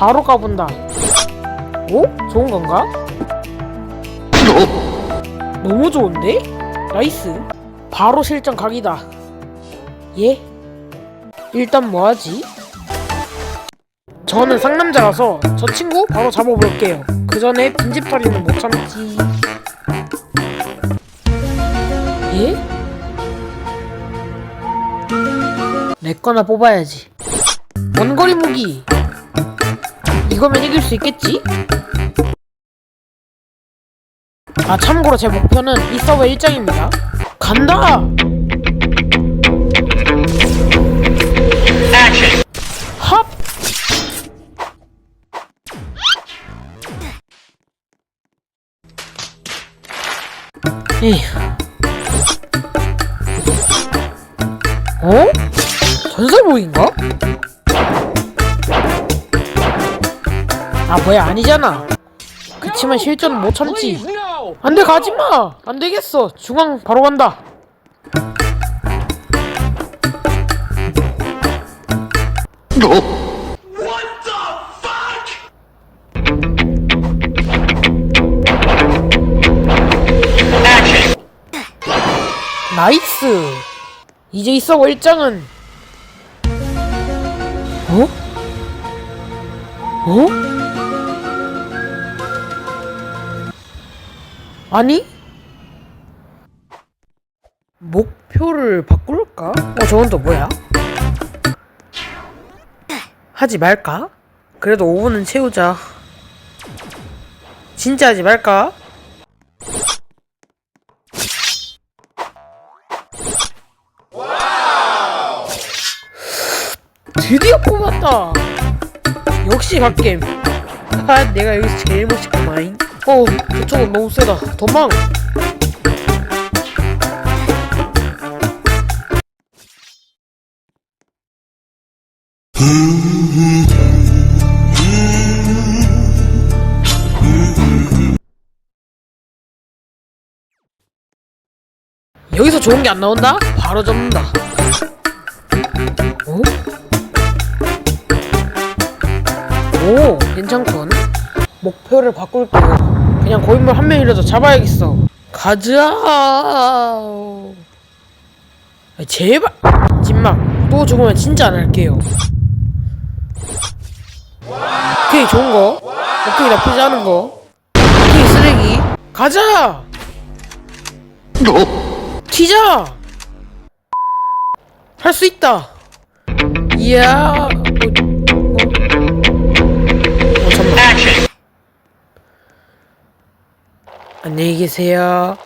바로 가본다. 오? 좋은 건가? 너무 좋은데? 나이스. 바로 실전 각이다. 예? 일단 뭐하지? 저는 상남자라서 저 친구 바로 잡아볼게요. 그 전에 빈집털이는 못 참지. 예? 내 거나 뽑아야지. 원거리 무기. 이거면 이길 수 있겠지? 아 참고로 제 목표는 이 서버 1장입니다. 간다! 합! 에휴. 어? 전설무기인가? 아 뭐야 아니잖아. 그치만 실전은 못 참지. 안돼 가지마. 안되겠어. 중앙 바로 간다. 나이스. 이제 이 서버 1장은. 어? 어? 아니? 목표를 바꿀까? 어 저건 또 뭐야? 하지 말까? 그래도 5분은 채우자 진짜 하지 말까? 드디어 뽑았다. 역시 갓겜. 아, 내가 여기서 제일 멋있구마잉. 어, 저쪽은 너무 세다. 도망. 여기서 좋은 게 안 나온다? 바로 접는다. 어? 오, 괜찮군. 목표를 바꿀게요. 그냥 고인물 한 명이라도 잡아야겠어. 가자. 아, 제발. 진막. 또 죽으면 진짜 안 할게요. 오케이, 좋은 거. 오케이, 나쁘지 않은 거. 오케이, 쓰레기. 가자! 튀자! 할 수 있다! 이야. 안녕히 계세요.